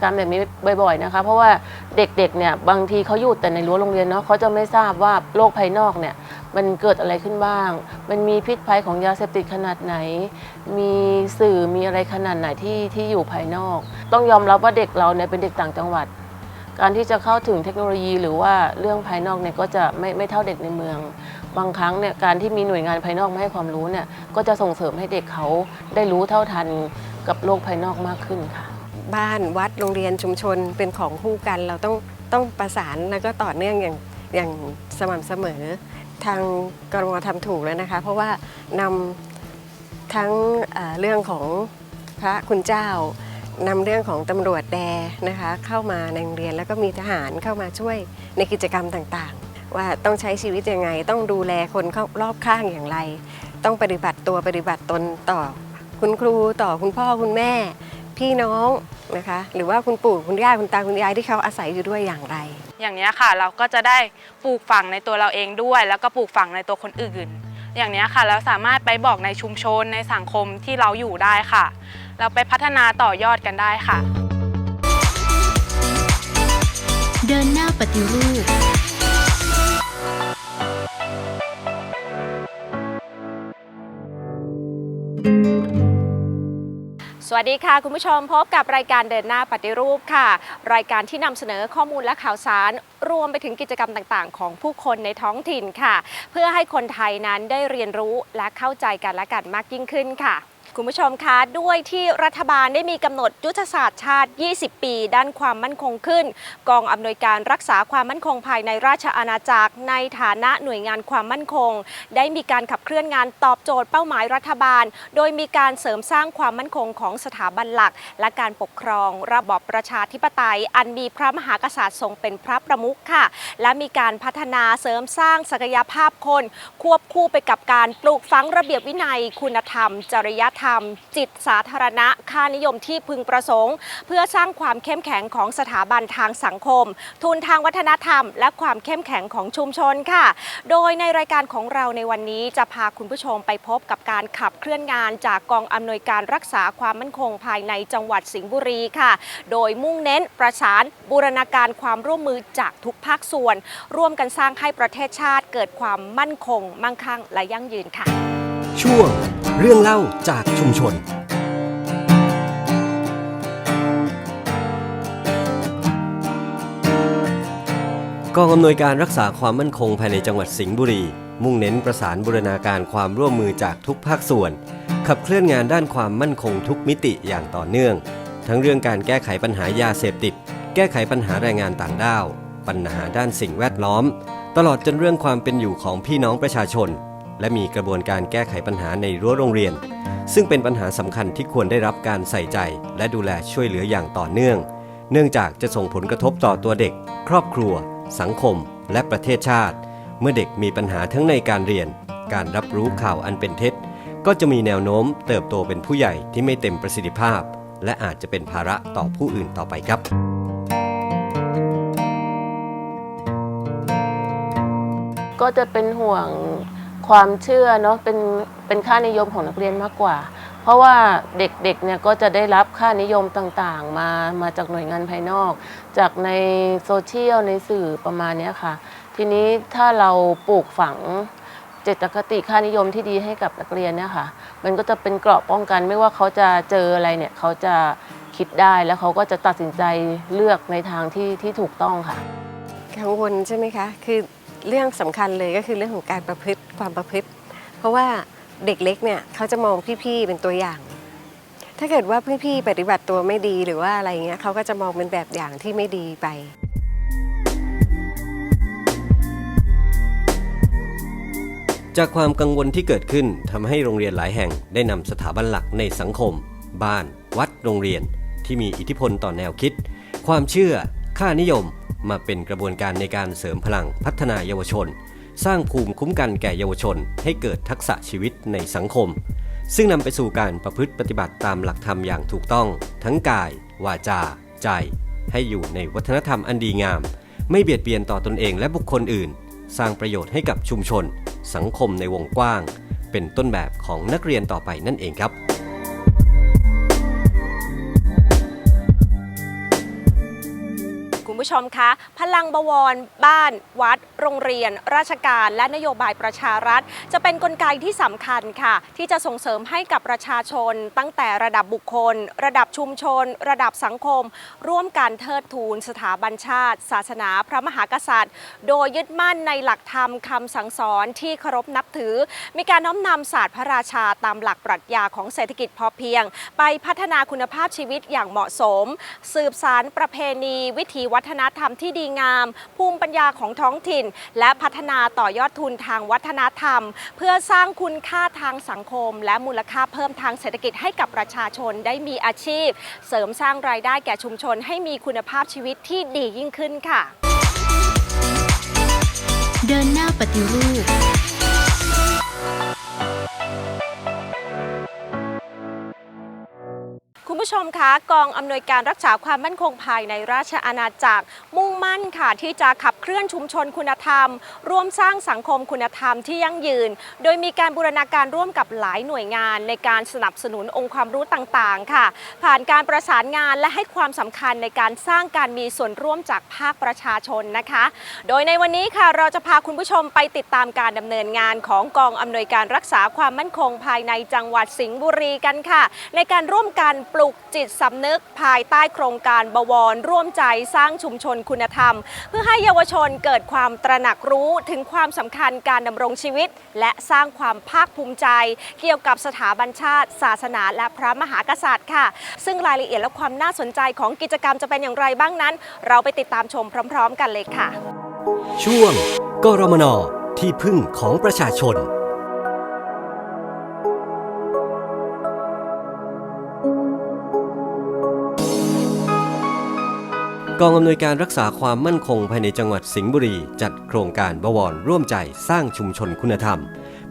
กรรมแบบนี้บ่อยๆนะคะเพราะว่าเด็กๆเนี่ยบางทีเขาอยู่แต่ในรั้วโรงเรียนเนาะเขาจะไม่ทราบว่าโลกภายนอกเนี่ยมันเกิดอะไรขึ้นบ้าง มันมีพิษภัยของยาเสพติดขนาดไหน มีสื่อมีอะไรขนาดไหนที่ที่อยู่ภายนอก ต้องยอมรับว่าเด็กเราเนี่ยเป็นเด็กต่างจังหวัด การที่จะเข้าถึงเทคโนโลยีหรือว่าเรื่องภายนอกเนี่ยก็จะไม่ไม่เท่าเด็กในเมือง บางครั้งเนี่ยการที่มีหน่วยงานภายนอกมาให้ความรู้เนี่ยก็จะส่งเสริมให้เด็กเขาได้รู้เท่าทันกับโลกภายนอกมากขึ้นค่ะ บ้านวัดโรงเรียนชุมชนเป็นของคู่กัน เราต้องต้องประสานแล้วก็ต่อเนื่องอย่างอย่างสม่ำเสมอ ทางกรมทำถูกแล้วนะคะ เพราะว่านำทั้งเเรื่องของพระคุณเจ้านำเรื่องของตำรวจแดนะคะเข้ามาในโรงเรียนแล้วก็มีทหารเข้ามาช่วยในกิจกรรมต่างๆ ว่าต้องใช้ชีวิตยังไง ต้องดูแลคนรอบข้างอย่างไร ต้องปฏิบัติตัวปฏิบัติตนต่อคุณครูต่อคุณพ่อคุณแม่ พี่น้องนะคะ หรือว่าคุณปู่คุณย่าคุณตาคุณยายที่เขาอาศัยอยู่ด้วยอย่างไร อย่างเนี้ยค่ะเราก็จะได้ปลูกฝังในตัวเราเองด้วย แล้วก็ปลูกฝังในตัวคนอื่น อย่างเนี้ยค่ะเราสามารถไปบอกในชุมชนในสังคมที่เราอยู่ได้ค่ะ เราไปพัฒนาต่อยอดกันได้ค่ะ เดินหน้าปฏิรูป สวัสดีค่ะ คุณผู้ชมพบกับรายการเดินหน้าปฏิรูปค่ะ รายการที่นำเสนอข้อมูลและข่าวสาร รวมไปถึงกิจกรรมต่างๆ ของผู้คนในท้องถิ่นค่ะ เพื่อให้คนไทยนั้นได้เรียนรู้และเข้าใจกันและกันมากยิ่งขึ้นค่ะ คุณผู้ชมคะด้วยที่รัฐบาลได้มีกำหนดยุทธศาสตร์ชาติ 20 ปี ด้านความมั่นคงขึ้น กองอำนวยการรักษาความมั่นคงภายในราชอาณาจักร ในฐานะหน่วยงานความมั่นคง ได้มีการขับเคลื่อนงานตอบโจทย์เป้าหมายรัฐบาล โดยมีการเสริมสร้างความมั่นคงของสถาบันหลัก และการปกครอง ระบอบประชาธิปไตย อันมีพระมหากษัตริย์ทรงเป็นพระประมุขค่ะ และมีการพัฒนาเสริมสร้างศักยภาพคน ควบคู่ไปกับการปลูกฝังระเบียบวินัย คุณธรรม จริยธรรมจิตสาธารณะ ค่านิยมที่พึงประสงค์ เพื่อสร้างความเข้มแข็งของสถาบันทางสังคม ทุนทางวัฒนธรรม และความเข้มแข็งของชุมชนค่ะ โดยในรายการของเราในวันนี้จะพาคุณผู้ชมไปพบกับการขับเคลื่อนงานจากกองอำนวยการรักษาความมั่นคงภายในจังหวัดสิงห์บุรีค่ะ โดยมุ่งเน้นประสานบูรณาการความร่วมมือจากทุกภาคส่วน ร่วมกันสร้างให้ประเทศชาติเกิดความมั่นคง มั่งคั่งและยั่งยืนค่ะ ช่วง เรื่องเล่าจากชุมชน กองอำนวยการรักษาความมั่นคงภายในจังหวัดสิงห์บุรี มุ่งเน้นประสานบูรณาการความร่วมมือจากทุกภาคส่วน ขับเคลื่อนงานด้านความมั่นคงทุกมิติอย่างต่อเนื่อง ทั้งเรื่องการแก้ไขปัญหายาเสพติด แก้ไขปัญหาแรงงานต่างด้าว ปัญหาด้านสิ่งแวดล้อม ตลอดจนเรื่องความเป็นอยู่ของพี่น้องประชาชน และมีกระบวนการแก้ไขปัญหาในรั้วโรงเรียน ซึ่งเป็นปัญหาสำคัญที่ควรได้รับการใส่ใจ และดูแลช่วยเหลืออย่างต่อเนื่อง เนื่องจากจะส่งผลกระทบต่อตัวเด็ก ครอบครัว สังคม และประเทศชาติ เมื่อเด็กมีปัญหาทั้งในการเรียน การรับรู้ข่าวอันเป็นเท็จ ก็จะมีแนวโน้มเติบโตเป็นผู้ใหญ่ที่ไม่เต็มประสิทธิภาพ และอาจจะเป็นภาระต่อผู้อื่นต่อไปครับก็จะเป็นห่วง ความเชื่อเนาะเป็นเป็นค่านิยมของนักเรียนมากกว่า เพราะว่าเด็กๆเนี่ยก็จะได้รับค่านิยมต่างๆ มามาจากหน่วยงานภายนอก จากในโซเชียลในสื่อประมาณนี้ค่ะ ทีนี้ถ้าเราปลูกฝังเจตคติค่านิยมที่ดีให้กับนักเรียนเนี่ยค่ะ มันก็จะเป็นเกราะป้องกันไม่ว่าเขาจะเจออะไรเนี่ยเขาจะคิดได้แล้วเขาก็จะตัดสินใจเลือกในทางที่ที่ถูกต้องค่ะ กังวลใช่ไหมคะ คือ เรื่องสำคัญเลยก็คือเรื่องของการประพฤติความประพฤติ เพราะว่าเด็กเล็กเนี่ยเขาจะมองพี่ๆเป็นตัวอย่าง ถ้าเกิดว่าพี่ๆปฏิบัติตัวไม่ดีหรือว่าอะไรเงี้ยเขาก็จะมองเป็นแบบอย่างที่ไม่ดีไปจากความกังวลที่เกิดขึ้นทำให้โรงเรียนหลายแห่งได้นำสถาบันหลักในสังคม บ้าน วัดโรงเรียน ที่มีอิทธิพลต่อแนวคิด ความเชื่อ ค่านิยม มาเป็นกระบวนการในการเสริมพลังพัฒนาเยาวชน สร้างภูมิคุ้มกันแก่เยาวชน ให้เกิดทักษะชีวิตในสังคม ซึ่งนำไปสู่การประพฤติปฏิบัติตามหลักธรรมอย่างถูกต้อง ทั้งกาย วาจา ใจ ให้อยู่ในวัฒนธรรมอันดีงาม ไม่เบียดเบียนต่อตนเองและบุคคลอื่น สร้างประโยชน์ให้กับชุมชน สังคมในวงกว้าง เป็นต้นแบบของนักเรียนต่อไปนั่นเองครับ คุณผู้ชมคะ พลังบวร บ้าน วัด โรงเรียน ราชการ และนโยบายประชารัฐ จะเป็นนกลไกที่สำคัญค่ะ ที่จะส่งเสริมให้กับประชาชน ตั้งแต่ระดับบุคคล ระดับชุมชน ระดับสังคม ร่วมกันเทิดทูนสถาบันชาติ ศาสนาพระมหากษัตริย์ โดยยึดมั่นในหลักธรรมคำสั่งสอนที่เคารพนับถือ มีการน้อมนำศาสตร์พระราชาตามหลักปรัชญาของเศรษฐกิจพอเพียง ไปพัฒนาคุณภาพชีวิตอย่างเหมาะสม สืบสารประเพณี วิถีวัฒนนธรรมที่ดีงาม ภูมิปัญญาของท้องถิ่น และพัฒนาต่อยอดทุนทางวัฒนธรรม เพื่อสร้างคุณค่าทางสังคม และมูลค่าเพิ่มทางเศรษฐกิจให้กับประชาชนได้มีอาชีพ เสริมสร้างรายได้แก่ชุมชนให้มีคุณภาพชีวิตที่ดียิ่งขึ้นค่ะ เดินหน้าปฏิรูป คุณผู้ชมคะกองอำนวยการรักษาความมั่นคงภายในราชอาณาจักร มุ่งมั่นค่ะที่จะขับเคลื่อนชุมชนคุณธรรม ร่วมสร้างสังคมคุณธรรมที่ยั่งยืน โดยมีการบูรณาการร่วมกับหลายหน่วยงาน ในการสนับสนุนองค์ความรู้ต่างๆ ค่ะ ผ่านการประสานงานและให้ความสำคัญในการสร้างการมีส่วนร่วมจากภาคประชาชนนะคะ โดยในวันนี้ค่ะเราจะพาคุณผู้ชมไปติดตามการดำเนินงานของกองอำนวยการรักษาความมั่นคงภายในจังหวัดสิงห์บุรีกันค่ะ ในการร่วมกันปลุกจิตสำนึกภายใต้โครงการบวรร่วมใจสร้างชุมชนคุณธรรม เพื่อให้เยาวชนเกิดความตระหนักรู้ถึงความสำคัญการดำรงชีวิต และสร้างความภาคภูมิใจ เกี่ยวกับสถาบันชาติ ศาสนา และพระมหากษัตริย์ค่ะ ซึ่งรายละเอียดและความน่าสนใจของกิจกรรมจะเป็นอย่างไรบ้างนั้น เราไปติดตามชมพร้อม ๆ กันเลยค่ะ ช่วงกรมนที่พึ่งของประชาชน กองอำนวยการรักษาความมั่นคงภายในจังหวัดสิงห์บุรี จัดโครงการบวรร่วมใจสร้างชุมชนคุณธรรม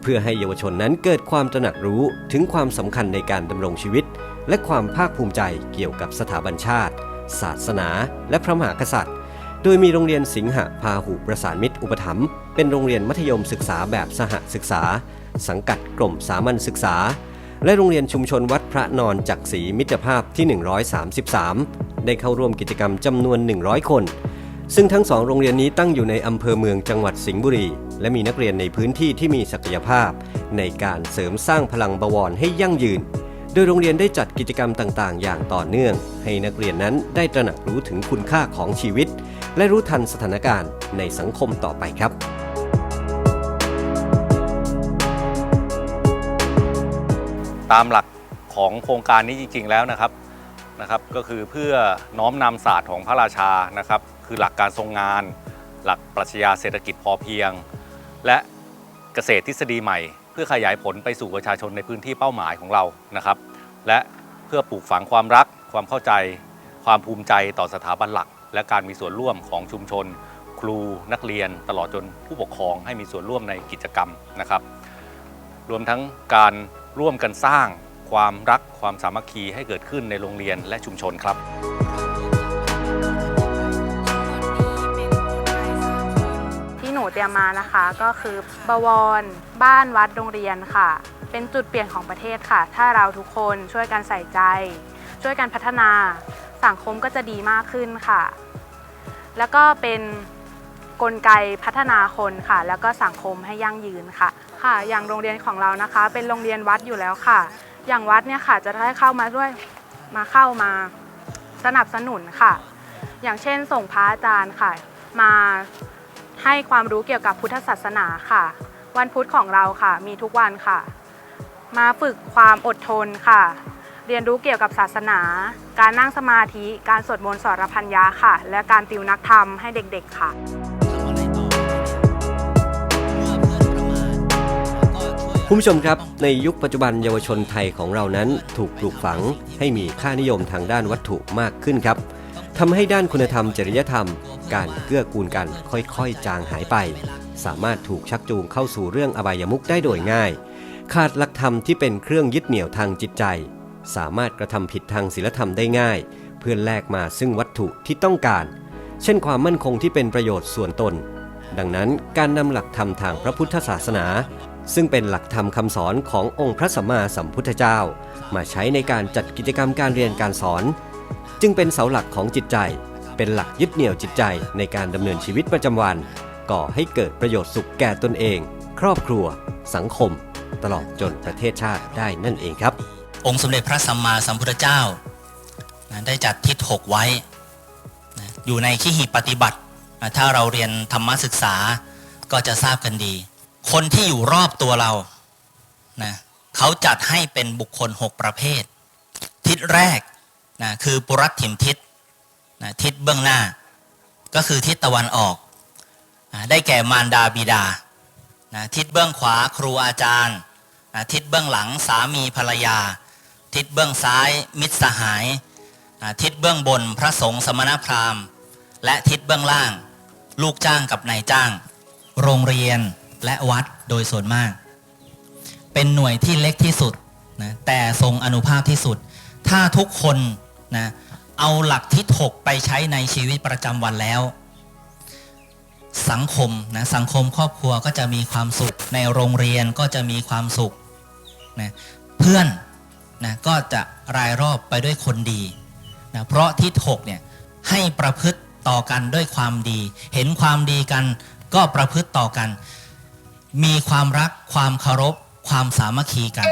เพื่อให้เยาวชนนั้นเกิดความตระหนักรู้ถึงความสำคัญในการดำรงชีวิต และความภาคภูมิใจเกี่ยวกับสถาบันชาติ ศาสนา และพระมหากษัตริย์ โดยมีโรงเรียนสิงหะพาหุประสานมิตรอุปถัมภ์เป็นโรงเรียนมัธยมศึกษาแบบสหศึกษา สังกัดกรมสามัญศึกษา และโรงเรียนชุมชนวัดพระนอนจักรีมิตรภาพที่ 133 ได้เข้าร่วมกิจกรรมจำนวน 100 คน ซึ่งทั้งสองโรงเรียนนี้ตั้งอยู่ในอำเภอเมืองจังหวัดสิงห์บุรี และมีนักเรียนในพื้นที่ที่มีศักยภาพ ในการเสริมสร้างพลังบวรให้ยั่งยืน โดยโรงเรียนได้จัดกิจกรรมต่างๆ อย่างต่อเนื่อง ให้นักเรียนนั้นได้ตระหนักรู้ถึงคุณค่าของชีวิต และรู้ทันสถานการณ์ในสังคมต่อไปครับ ตามหลักของโครงการนี้จริง ๆ แล้วนะครับนะครับ ก็คือเพื่อน้อมนำศาสตร์ของพระราชานะครับ คือหลักการทรงงาน หลักปรัชญาเศรษฐกิจพอเพียง และเกษตรทฤษฎีใหม่ เพื่อขยายผลไปสู่ประชาชนในพื้นที่เป้าหมายของเรานะครับ และเพื่อปลูกฝังความรัก ความเข้าใจ ความภูมิใจต่อสถาบันหลัก และการมีส่วนร่วมของชุมชน ครูนักเรียน ตลอดจนผู้ปกครองให้มีส่วนร่วมในกิจกรรมนะครับ รวมทั้งการ ร่วมกันสร้างความรักความสามัคคีให้เกิดขึ้นในโรงเรียนและชุมชนครับที่หนูเตรียมมานะคะก็คือบวร บ้านวัดโรงเรียนค่ะ เป็นจุดเปลี่ยนของประเทศค่ะ ถ้าเราทุกคนช่วยกันใส่ใจ ช่วยกันพัฒนาสังคมก็จะดีมากขึ้นค่ะ แล้วก็เป็นกลไกพัฒนาคนค่ะ แล้วก็สังคมให้ยั่งยืนค่ะ ค่ะ อย่างโรงเรียนของเรานะคะ เป็นโรงเรียนวัดอยู่แล้วค่ะ อย่างวัดเนี่ยค่ะจะได้เข้ามาด้วยมาเข้ามาสนับสนุนค่ะ อย่างเช่น ส่งพระอาจารย์ค่ะ มาให้ความรู้เกี่ยวกับพุทธศาสนาค่ะ วันพุธของเราค่ะ มีทุกวันค่ะ มาฝึกความอดทนค่ะ เรียนรู้เกี่ยวกับศาสนา การนั่งสมาธิ การสวดมนต์สวดพัญญาค่ะ และการติวนักธรรมให้เด็กๆค่ะ คุณผู้ชมครับ ในยุคปัจจุบันเยาวชนไทยของเรานั้นถูกปลูกฝังให้มีค่านิยมทางด้านวัตถุมากขึ้นครับทำให้ด้านคุณธรรมจริยธรรม การเกื้อกูลกันค่อยๆ จางหายไป สามารถถูกชักจูงเข้าสู่เรื่องอบายมุขได้โดยง่าย ขาดหลักธรรมที่เป็นเครื่องยึดเหนี่ยวทางจิตใจ สามารถกระทำผิดทางศีลธรรมได้ง่าย เพื่อแลกมาซึ่งวัตถุที่ต้องการ เช่นความมั่นคงที่เป็นประโยชน์ส่วนตน ดังนั้นการนำหลักธรรมทางพระพุทธศาสนา ซึ่งเป็นหลักธรรมคำสอนขององค์พระสัมมาสัมพุทธเจ้า มาใช้ในการจัดกิจกรรมการเรียนการสอน จึงเป็นเสาหลักของจิตใจ เป็นหลักยึดเหนี่ยวจิตใจในการดำเนินชีวิตประจำวัน ก่อให้เกิดประโยชน์สุขแก่ตนเอง ครอบครัว สังคม ตลอดจนประเทศชาติได้นั่นเองครับ องค์สมเด็จพระสัมมาสัมพุทธเจ้าได้จัดทิศหกไว้ อยู่ในขีหิปฏิบัติ ถ้าเราเรียนธรรมศึกษาก็จะทราบกันดี คนที่อยู่รอบตัวเรานะเขาจัดให้เป็นบุคคล 6 ประเภท ทิศแรกนะคือปุรัตถิมทิศนะทิศเบื้องหน้า ก็คือทิศตะวันออกนะได้แก่มารดาบิดานะทิศเบื้องขวาครูอาจารย์อ่าทิศเบื้องหลังสามีภรรยา ทิศเบื้องซ้ายมิตรสหายอ่าทิศเบื้องบนพระสงฆ์สมณพราหมณ์ และทิศเบื้องล่าง ลูกจ้างกับนายจ้าง โรงเรียน และวัดโดยส่วนมาก เป็นหน่วยที่เล็กที่สุดนะแต่ทรงอนุภาพที่สุด ถ้าทุกคนนะเอาหลักทิศหกไปใช้ในชีวิตประจำวันแล้ว สังคมนะสังคมครอบครัวก็จะมีความสุข ในโรงเรียนก็จะมีความสุขนะเพื่อนนะก็จะรายรอบไปด้วยคนดีนะเพราะทิศหกเนี่ยให้ประพฤติต่อกันด้วยความดี เห็นความดีกันก็ประพฤติต่อกัน มีความรักความเคารพ ความสามัคคีกัน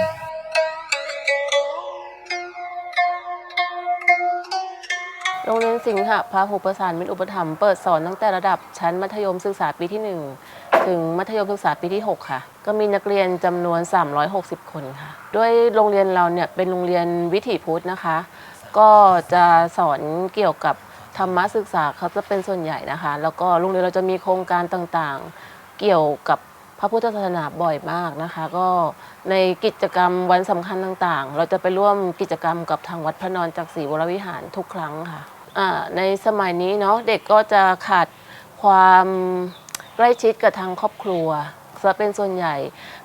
โรงเรียนสิงห์พาหุประสานมิตรอุปถัมภ์เปิดสอนตั้งแต่ระดับชั้นมัธยมศึกษาปีที่ 1 ถึงมัธยมศึกษาปีที่ 6 ค่ะ ก็มีนักเรียนจำนวน 360 คนค่ะ ด้วยโรงเรียนเราเนี่ยเป็นโรงเรียนวิถีพุทธนะคะ ก็จะสอนเกี่ยวกับธรรมะศึกษาเขาจะเป็นส่วนใหญ่นะคะ แล้วก็โรงเรียนเราจะมีโครงการต่างๆ เกี่ยวกับ พระพุทธศาสนาบ่อยมากนะคะ ก็ในกิจกรรมวันสำคัญต่างๆ เราจะไปร่วมกิจกรรมกับทางวัดพระนอนจากศรีวรวิหารทุกครั้งค่ะในสมัยนี้เนาะเด็กก็จะขาดความใกล้ชิดกับทางครอบครัวซะเป็นส่วนใหญ่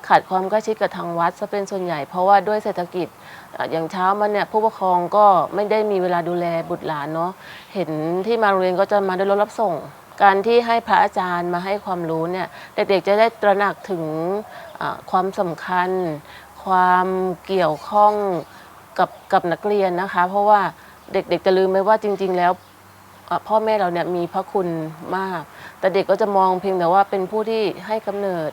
ขาดความใกล้ชิดกับทางวัดซะเป็นส่วนใหญ่ เพราะว่าด้วยเศรษฐกิจอะอย่างเช้ามาเนี่ยผู้ปกครองก็ไม่ได้มีเวลาดูแลบุตรหลานเนาะเห็นที่มาโรงเรียนก็จะมาด้วยรถรับส่ง การที่ให้พระอาจารย์มาให้ความรู้เนี่ยเด็กๆจะได้ตระหนักถึงความสำคัญ ความเกี่ยวข้องกับกับนักเรียนนะคะ เพราะว่าเด็กๆจะลืมไปว่าจริง ๆ แล้วพ่อแม่เราเนี่ยมีพระคุณมาก แต่เด็กก็จะมองเพียงแต่ว่าเป็นผู้ที่ให้กำเนิด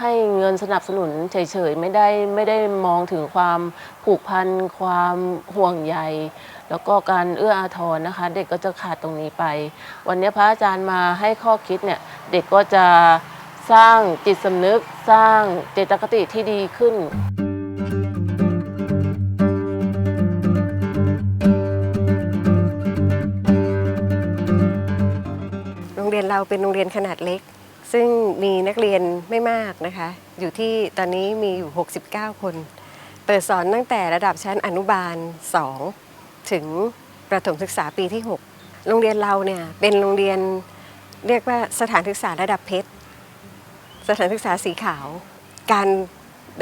ให้เงินสนับสนุนเฉยๆ ไม่ได้ไม่ได้มองถึงความผูกพัน ความห่วงใย แล้วก็การเอื้ออาทรนะคะ เด็กก็จะขาดตรงนี้ไป วันนี้พระอาจารย์มาให้ข้อคิดเนี่ยเด็กก็จะสร้างจิตสำนึกสร้างเจตคติที่ดีขึ้น โรงเรียนเราเป็นโรงเรียนขนาดเล็ก ซึ่งมีนักเรียนไม่มากนะคะ อยู่ที่ตอนนี้มีอยู่ 69 คน เปิดสอนตั้งแต่ระดับชั้นอนุบาล 2 ถึงประถมศึกษาปีที่ 6 โรงเรียนเราเนี่ยเป็นโรงเรียนเรียกว่าสถานศึกษาระดับเพชร สถานศึกษาสีขาว การ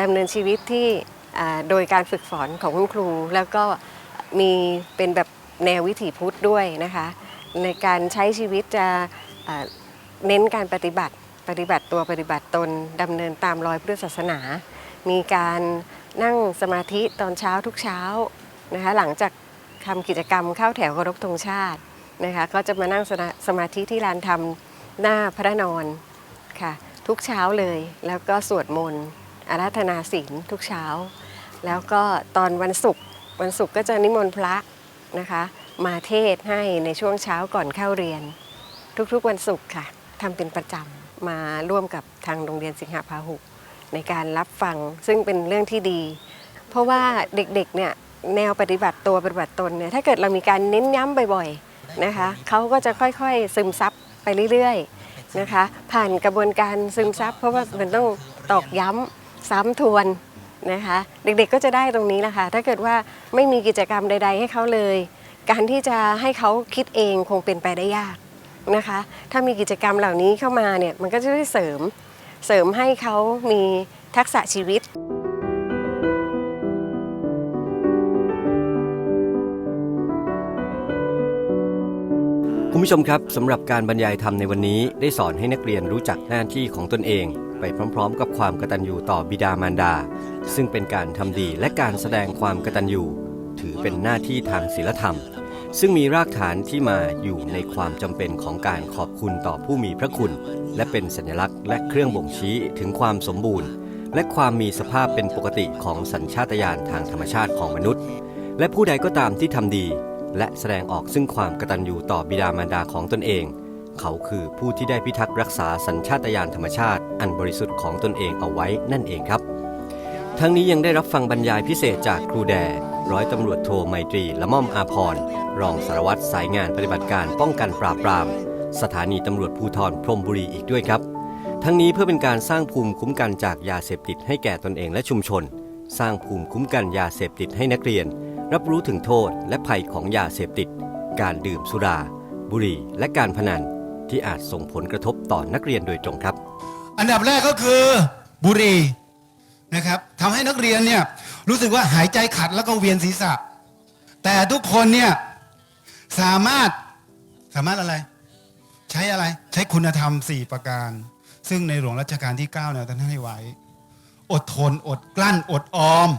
ดำเนินชีวิตที่โดยการฝึกฝนของคุณครู แล้วก็มีเป็นแบบแนววิถีพุทธด้วยนะคะ ในการใช้ชีวิตจะเน้นการปฏิบัติปฏิบัติตัวปฏิบัติตนดำเนินตามรอยพุทธศาสนา มีการนั่งสมาธิตอนเช้าทุกเช้านะคะหลังจาก ทำกิจกรรมเข้าแถวเคารพธงชาตินะคะก็จะมานั่งสมาสมาธิที่ลานธรรมหน้าพระนอนค่ะทุกเช้าเลยแล้วก็สวดมนต์อาราธนาศีลทุกเช้า แล้วก็ตอนวันศุกร์วันศุกร์ก็จะนิมนต์พระนะคะมาเทศให้ในช่วงเช้าก่อนเข้าเรียน ทุกๆวันศุกร์ค่ะทำเป็นประจำมาร่วมกับทางโรงเรียนสิงหาพาหุในการรับฟังซึ่งเป็นเรื่องที่ดี เพราะว่าเด็กๆเนี่ย แนวปฏิบัติตัวปฏิบัติตนเนี่ยถ้าเกิดเรามีการเน้นย้ำบ่อยๆนะคะเขาก็จะค่อยๆซึมซับไปเรื่อยๆนะคะ ผ่านกระบวนการซึมซับเพราะว่ามันต้องตอกย้ำซ้ำทวนนะคะ เด็กๆก็จะได้ตรงนี้แหละค่ะถ้าเกิดว่าไม่มีกิจกรรมใด ๆ ให้เขาเลย การที่จะให้เขาคิดเองคงเป็นไปได้ยากนะคะ ถ้ามีกิจกรรมเหล่านี้เข้ามาเนี่ยมันก็จะได้เสริมเสริมให้เขามีทักษะชีวิต คุณผู้ชมครับสำหรับการบรรยายธรรมในวันนี้ได้สอนให้นักเรียนรู้จักหน้าที่ของตนเอง ไปพร้อมๆ กับความกตัญญูต่อบิดามารดา ซึ่งเป็นการทำดีและการแสดงความกตัญญูถือเป็นหน้าที่ทางศีลธรรม ซึ่งมีรากฐานที่มาอยู่ในความจำเป็นของการขอบคุณต่อผู้มีพระคุณ และเป็นสัญลักษณ์และเครื่องบ่งชี้ถึงความสมบูรณ์ และความมีสภาพเป็นปกติของสัญชาตญาณทางธรรมชาติของมนุษย์ และผู้ใดก็ตามที่ทำดี และแสดงออกซึ่งความกตัญญูต่อบิดามารดาของตนเอง เขาคือผู้ที่ได้พิทักษ์รักษาสัญชาตญาณธรรมชาติ อันบริสุทธิ์ของตนเองเอาไว้นั่นเองครับ ทั้งนี้ยังได้รับฟังบรรยายพิเศษจากครูแด ร้อยตำรวจโทไมตรีละม่อมอาพรรองสารวัตรสายงานปฏิบัติการป้องกันปราบปราม สถานีตำรวจภูธรพรมบุรีอีกด้วยครับ ทั้งนี้เพื่อเป็นการสร้างภูมิคุ้มกันจากยาเสพติดให้แก่ตนเองและชุมชน สร้างภูมิคุ้มกันยาเสพติดให้นักเรียน รับรู้ถึงโทษและภัยของยาเสพติด การดื่มสุรา บุหรี่ และการพนันที่อาจส่งผลกระทบต่อนักเรียนโดยตรงครับ อันดับแรกก็คือบุหรี่นะครับทำให้นักเรียนเนี่ยรู้สึกว่าหายใจขัดแล้วก็เวียนศีรษะ แต่ทุกคนเนี่ยสามารถสามารถอะไร ใช้อะไรใช้คุณธรรม 4 ประการ ซึ่งในหลวงรัชกาลที่9เนี่ยท่านให้ไว้ อดทนอดกลั้นอดออม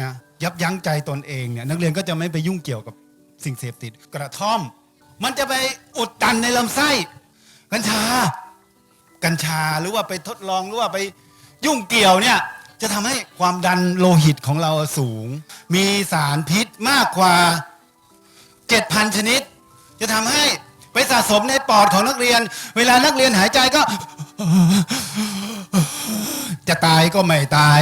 นะ ยับยั้งใจตนเองเนี่ยนักเรียนก็จะไม่ไปยุ่งเกี่ยวกับสิ่งเสพติด กระท่อม มันจะไปอุดตันในลำไส้ กัญชา กัญชาหรือว่าไปทดลองหรือว่าไปยุ่งเกี่ยวเนี่ยจะทำให้ความดันโลหิตของเราสูง มีสารพิษมากกว่า 7,000 ชนิด จะทำให้ไปสะสมในปอดของนักเรียน เวลานักเรียนหายใจก็ จะตายก็ไม่ตาย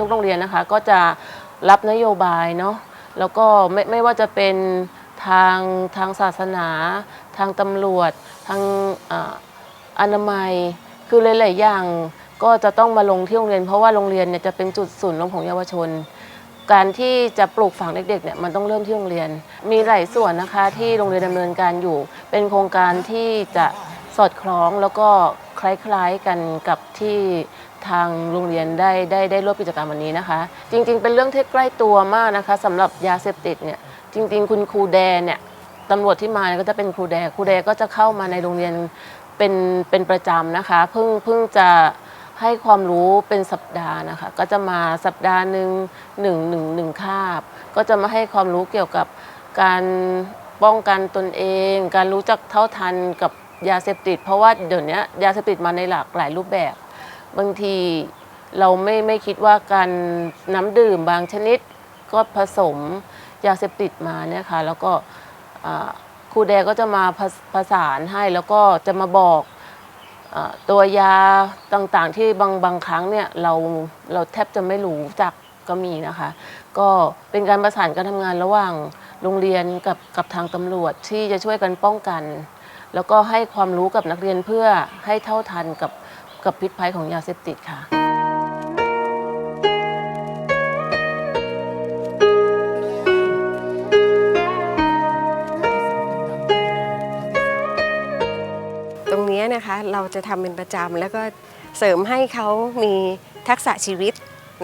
ทุกโรงเรียนนะคะ ก็จะรับนโยบายเนาะแล้วก็ไม่ไม่ว่าจะเป็นทางทางศาสนา ทางตำรวจ ทางออนามัย คือหลายๆอย่างก็จะต้องมาลงที่โรงเรียน เพราะว่าโรงเรียนเนี่ยจะเป็นจุดศูนย์รวมของเยาวชน การที่จะปลูกฝังเด็กๆเนี่ยมันต้องเริ่มที่โรงเรียน มีหลายส่วนนะคะที่โรงเรียนดำเนินการอยู่ เป็นโครงการที่จะสอดคล้องแล้วก็คล้ายๆกันกับที่ ทางโรงเรียนได้ได้ได้ร่วมกิจกรรมวันนี้นะคะ จริง ๆ เป็นเรื่องที่ใกล้ตัวมากนะคะสำหรับยาเสพติดเนี่ยจริง ๆ คุณครูแดเนี่ยตำรวจที่มาก็จะเป็นครูแดครูแดก็จะเข้ามาในโรงเรียนเป็นเป็นประจำนะคะเพิ่งเพิ่งจะให้ความรู้เป็นสัปดาห์นะคะ ก็จะมาสัปดาห์หนึ่งหนึ่งหนึ่งหนึ่งคาบ ก็จะมาให้ความรู้เกี่ยวกับการป้องกันตนเอง การรู้จักเท่าทันกับยาเสพติด เพราะว่าเดี๋ยวนี้ยาเสพติดมาในหลากหลายรูปแบบ บางทีเราไม่ไม่คิดว่าการน้ำดื่มบางชนิดก็ผสมยาเสพติดมาเนี่ยค่ะ แล้วก็ครูแดก็จะมาผสผสานให้แล้วก็จะมาบอกอตัวยาต่างๆที่บางบางครั้งเนี่ยเราเราแทบจะไม่รู้จักก็มีนะคะ ก็เป็นการประสานการทำงานระหว่างโรงเรียนกับกับทางตำรวจที่จะช่วยกันป้องกัน แล้วก็ให้ความรู้กับนักเรียนเพื่อให้เท่าทันกับ กับพิษภัยของยาเสพติดค่ะตรงเนี้ยนะคะเราจะทำเป็นประจำแล้วก็เสริมให้เขามีทักษะชีวิต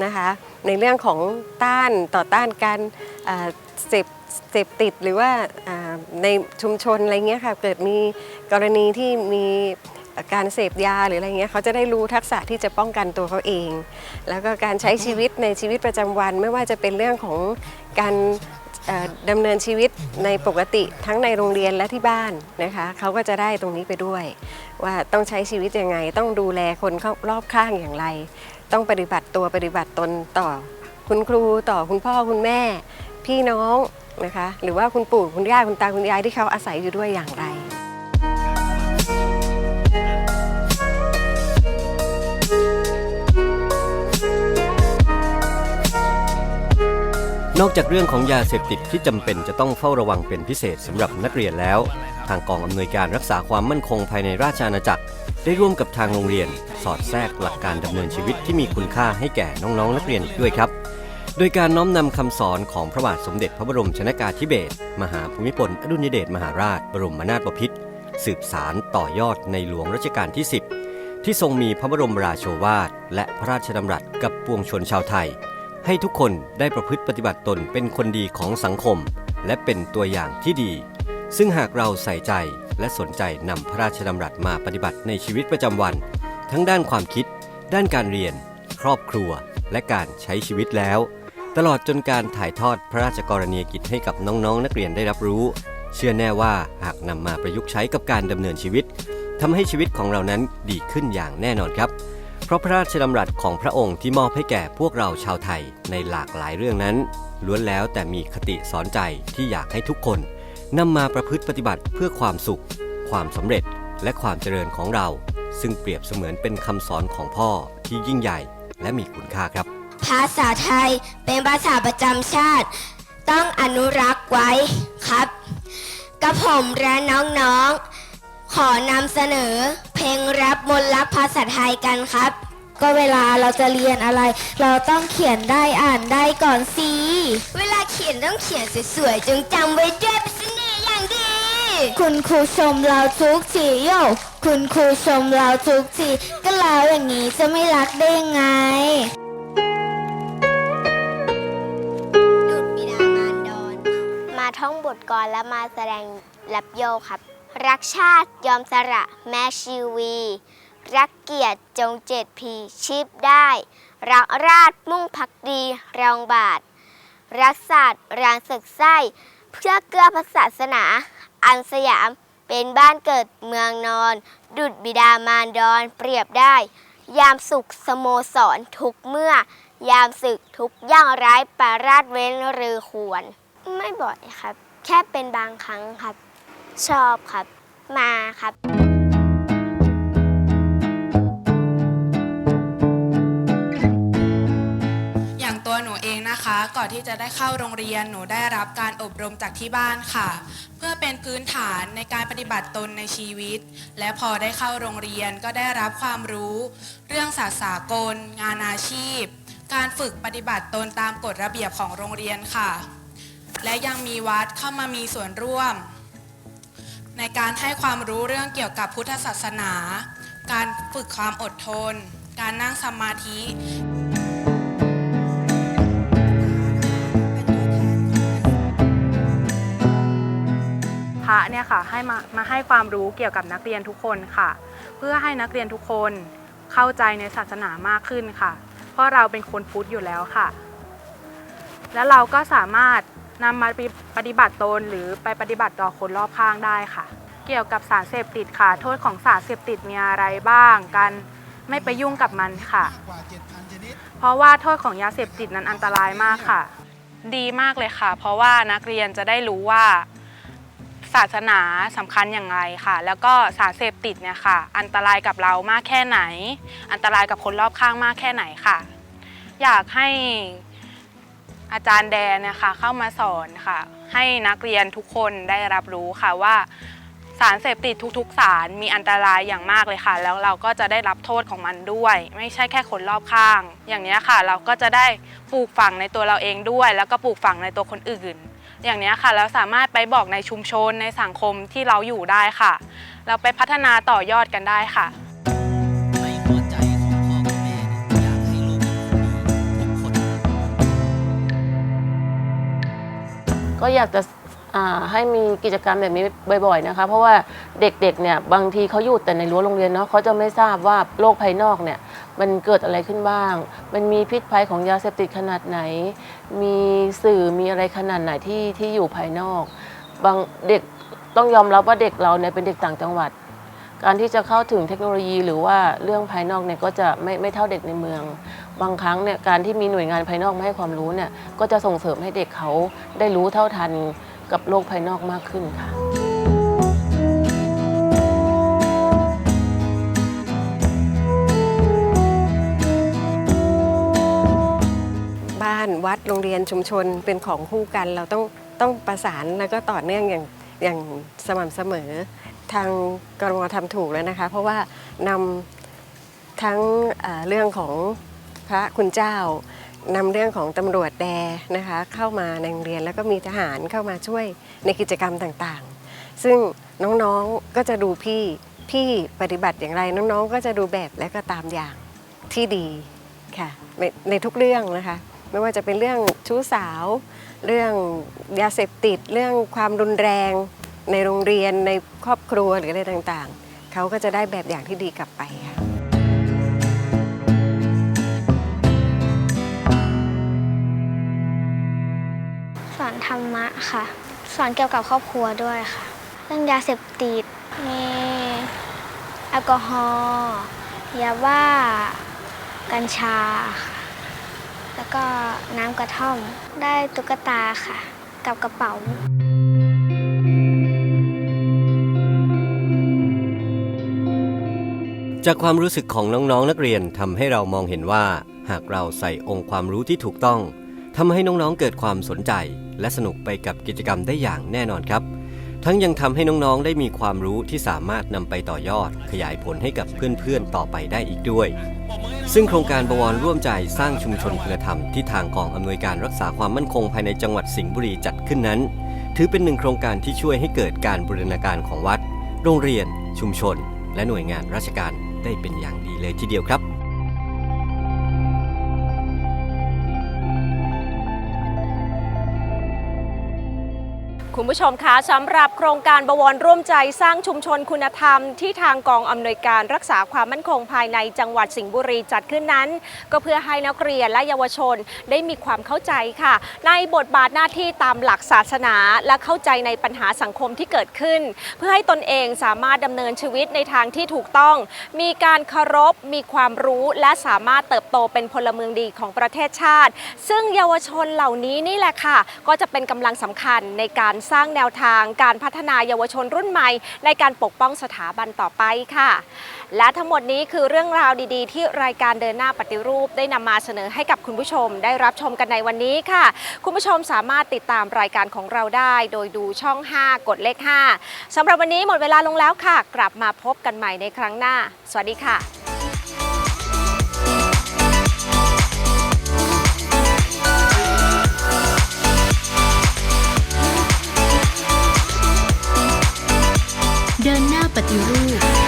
นะคะ ในเรื่องของต้านต่อต้านการอ่าเสพเสพติดหรือว่าอ่าในชุมชนอะไรเงี้ยค่ะเกิดมีกรณีที่มี การเสพยาหรืออะไรเงี้ยเขาจะได้รู้ทักษะที่จะป้องกันตัวเขาเอง แล้วก็การใช้ชีวิตในชีวิตประจำวัน ไม่ว่าจะเป็นเรื่องของการดำเนินชีวิตในปกติทั้งในโรงเรียนและที่บ้านนะคะเขาก็จะได้ตรงนี้ไปด้วย ว่าต้องใช้ชีวิตยังไง ต้องดูแลคนรอบข้างอย่างไร ต้องปฏิบัติตัวปฏิบัติตนต่อคุณครูต่อคุณพ่อคุณแม่ พี่น้องนะคะหรือว่าคุณปู่คุณย่าคุณตาคุณยายที่เขาอาศัยอยู่ด้วยอย่างไร นอกจากเรื่องของยาเสพติดที่จำเป็นจะต้องเฝ้าระวังเป็นพิเศษสำหรับนักเรียนแล้ว ทางกองอำนวยการรักษาความมั่นคงภายในราชอาณาจักร ได้ร่วมกับทางโรงเรียน สอดแทรกหลักการดำเนินชีวิตที่มีคุณค่าให้แก่น้องๆ นักเรียนอีกด้วยครับ โดยการน้อมนำคำสอนของพระบาทสมเด็จพระบรมชนากาธิเบศรมหาภูมิพลอดุลยเดชมหาราช บรมนาถบพิตรสืบสารต่อยอดในหลวงรัชกาลที่ 10 ที่ทรงมีพระบรมราโชวาท และพระราชดำรัสกับปวงชนชาวไทย ให้ทุกคนได้ประพฤติปฏิบัติตนเป็นคนดีของสังคม และเป็นตัวอย่างที่ดี ซึ่งหากเราใส่ใจและสนใจนำพระราชดำรัสมาปฏิบัติในชีวิตประจำวัน ทั้งด้านความคิด ด้านการเรียน ครอบครัว และการใช้ชีวิตแล้ว ตลอดจนการถ่ายทอดพระราชกรณียกิจให้กับน้องๆนักเรียนได้รับรู้ เชื่อแน่ว่าหากนำมาประยุกต์ใช้กับการดำเนินชีวิตทำให้ชีวิตของเรานั้นดีขึ้นอย่างแน่นอนครับ เพราะพระราชดำรัสของพระองค์ที่มอบให้แก่พวกเราชาวไทยในหลากหลายเรื่องนั้น ล้วนแล้วแต่มีคติสอนใจที่อยากให้ทุกคนนำมาประพฤติปฏิบัติเพื่อความสุข ความสำเร็จและความเจริญของเรา ซึ่งเปรียบเสมือนเป็นคำสอนของพ่อที่ยิ่งใหญ่และมีคุณค่าครับ ภาษาไทยเป็นภาษาประจำชาติ ต้องอนุรักษ์ไว้ครับ กระผมและน้องๆ ขอนำเสนอเพลงรับมนต์รักภาษาไทยกันครับ ก็เวลาเราจะเรียนอะไร เราต้องเขียนได้อ่านได้ก่อนสิ เวลาเขียนต้องเขียนสวยๆจงจำไว้ด้วยเป็นเสน่ห์อย่างดี คุณครูชมเราทุกทีโยคุณครูชมเราทุกทีก็แล้วอย่างนี้จะไม่รักได้ไง ดุดบิดามารดอน มาท่องบทกรและมาแสดงแรปโยครับ รักชาติยอมสละแม้ชีวี รักเกียรติจงเจ็ดพีชีพได้ รักราชมุ่งพักดีรองบาท รักศาสตร์รางศึกไส้ เพื่อเกื้อพระศาสนา อันสยามเป็นบ้านเกิดเมืองนอน ดุดบิดามารดอนเปรียบได้ ยามสุขสโมสรทุกเมื่อ ยามศึกทุกย่างร้ายปาราดเว้นหรือควร ไม่บ่อยครับ แค่เป็นบางครั้งครับ ชอบครับ มาครับ อย่างตัวหนูเองนะคะ ก่อนที่จะได้เข้าโรงเรียนหนูได้รับการอบรมจากที่บ้านค่ะ เพื่อเป็นพื้นฐานในการปฏิบัติตนในชีวิต และพอได้เข้าโรงเรียนก็ได้รับความรู้ เรื่องศาสตร์สากล งานอาชีพ การฝึกปฏิบัติตนตามกฎระเบียบของโรงเรียนค่ะ และยังมีวัดเข้ามามีส่วนร่วม ในการให้ความรู้เรื่องเกี่ยวกับพุทธศาสนา การฝึกความอดทน การนั่งสมาธิพระเนี่ยค่ะให้มามาให้ความรู้เกี่ยวกับนักเรียนทุกคนค่ะ เพื่อให้นักเรียนทุกคนเข้าใจในศาสนามากขึ้นค่ะ เพราะเราเป็นคนพุทธอยู่แล้วค่ะ และเราก็สามารถ นำมาปฏิบัติตนหรือไปปฏิบัติต่อคนรอบข้างได้ค่ะ เกี่ยวกับสารเสพติดค่ะ โทษของสารเสพติดมีอะไรบ้างการไม่ไปยุ่งกับมันค่ะ เพราะว่าโทษของยาเสพติดนั้นอันตรายมากค่ะ ดีมากเลยค่ะ เพราะว่านักเรียนจะได้รู้ว่าศาสนาสำคัญอย่างไรค่ะ แล้วก็สารเสพติดเนี่ยค่ะ อันตรายกับเรามากแค่ไหน อันตรายกับคนรอบข้างมากแค่ไหนค่ะ อยากให้ อาจารย์แดนนะคะเข้ามาสอนค่ะ ให้นักเรียนทุกคนได้รับรู้ค่ะว่าสารเสพติดทุกๆ สารมีอันตรายอย่างมากเลยค่ะ แล้วเราก็จะได้รับโทษของมันด้วย ไม่ใช่แค่คนรอบข้าง อย่างนี้ค่ะ เราก็จะได้ปลูกฝังในตัวเราเองด้วย แล้วก็ปลูกฝังในตัวคนอื่น อย่างนี้ค่ะเราสามารถไปบอกในชุมชนในสังคมที่เราอยู่ได้ค่ะ เราไปพัฒนาต่อยอดกันได้ค่ะ ก็อยากจะให้มีกิจกรรมแบบนี้บ่อยๆนะคะ เพราะว่าเด็กๆเนี่ยบางทีเขาอยู่แต่ในรั้วโรงเรียนเนาะเขาจะไม่ทราบว่าโลกภายนอกเนี่ยมันเกิดอะไรขึ้นบ้าง มันมีพิษภัยของยาเสพติดขนาดไหน มีสื่อมีอะไรขนาดไหนที่ที่อยู่ภายนอก บางเด็กต้องยอมรับว่าเด็กเราเนี่ยเป็นเด็กต่างจังหวัด การที่จะเข้าถึงเทคโนโลยีหรือว่าเรื่องภายนอกเนี่ยก็จะไม่ไม่เท่าเด็กในเมือง บางครั้งเนี่ยการที่มีหน่วยงานภายนอกมาให้ความรู้เนี่ยก็จะส่งเสริมให้เด็กเขาได้รู้เท่าทันกับโลกภายนอกมากขึ้นค่ะ บ้านวัดโรงเรียนชุมชนเป็นของคู่กัน เราต้องต้องประสานแล้วก็ต่อเนื่องอย่างอย่างสม่ำเสมอ ทางกรมทำถูกแล้วนะคะ เพราะว่านำทั้งเอ่อเรื่องของ พระคุณเจ้านำเรื่องของตำรวจแดนะคะเข้ามาในโรงเรียนแล้วก็มีทหารเข้ามาช่วยในกิจกรรมต่างๆ ซึ่งน้องๆก็จะดูพี่พี่ปฏิบัติอย่างไรน้องๆ ก็จะดูแบบและก็ตามอย่างที่ดีค่ะในในทุกเรื่องนะคะ ไม่ว่าจะเป็นเรื่องชู้สาว เรื่องยาเสพติด เรื่องความรุนแรง ในโรงเรียนในครอบครัวหรืออะไรต่างๆ เขาก็จะได้แบบอย่างที่ดีกลับไปค่ะ ธรรมะค่ะ สอนเกี่ยวกับครอบครัวด้วยค่ะ เรื่องยาเสพติดมีแอลกอฮอล์ยาบ้า กัญชาค่ะแล้วก็น้ำกระท่อมได้ตุ๊กตาค่ะ กับกระเป๋าจากความรู้สึกของน้องๆนักเรียนทำให้เรามองเห็นว่า หากเราใส่องค์ความรู้ที่ถูกต้อง ทำให้น้องๆเกิดความสนใจ และสนุกไปกับกิจกรรมได้อย่างแน่นอนครับ ทั้งยังทำให้น้องๆได้มีความรู้ที่สามารถนำไปต่อยอด ขยายผลให้กับเพื่อนๆต่อไปได้อีกด้วย ซึ่งโครงการบวรร่วมใจสร้างชุมชนคุณธรรมที่ทางกองอำนวยการรักษาความมั่นคงภายในจังหวัดสิงห์บุรีจัดขึ้นนั้น ถือเป็นหนึ่งโครงการที่ช่วยให้เกิดการบูรณาการของวัด โรงเรียน ชุมชน และหน่วยงานราชการได้เป็นอย่างดีเลยทีเดียวครับ คุณผู้ชมคะสำหรับโครงการบวรร่วมใจสร้างชุมชนคุณธรรม ที่ทางกองอำนวยการรักษาความมั่นคงภายในจังหวัดสิงห์บุรีจัดขึ้นนั้น ก็เพื่อให้นักเรียนและเยาวชนได้มีความเข้าใจค่ะ ในบทบาทหน้าที่ตามหลักศาสนา และเข้าใจในปัญหาสังคมที่เกิดขึ้น เพื่อให้ตนเองสามารถดำเนินชีวิตในทางที่ถูกต้อง มีการเคารพ มีความรู้และสามารถเติบโตเป็นพลเมืองดีของประเทศชาติ ซึ่งเยาวชนเหล่านี้นี่แหละค่ะ ก็จะเป็นกำลังสำคัญในการสร้างแนวทางการพัฒนาเยาวชนรุ่นใหม่ ในการปกป้องสถาบันต่อไปค่ะ และทั้งหมดนี้คือเรื่องราวดีๆ ที่รายการเดินหน้าปฏิรูปได้นำมาเสนอให้กับคุณผู้ชม ได้รับชมกันในวันนี้ค่ะ คุณผู้ชมสามารถติดตามรายการของเราได้ โดยดูช่อง 5 กดเลข 5สำหรับวันนี้หมดเวลาลงแล้วค่ะ กลับมาพบกันใหม่ในครั้งหน้า สวัสดีค่ะ ปฏิรูป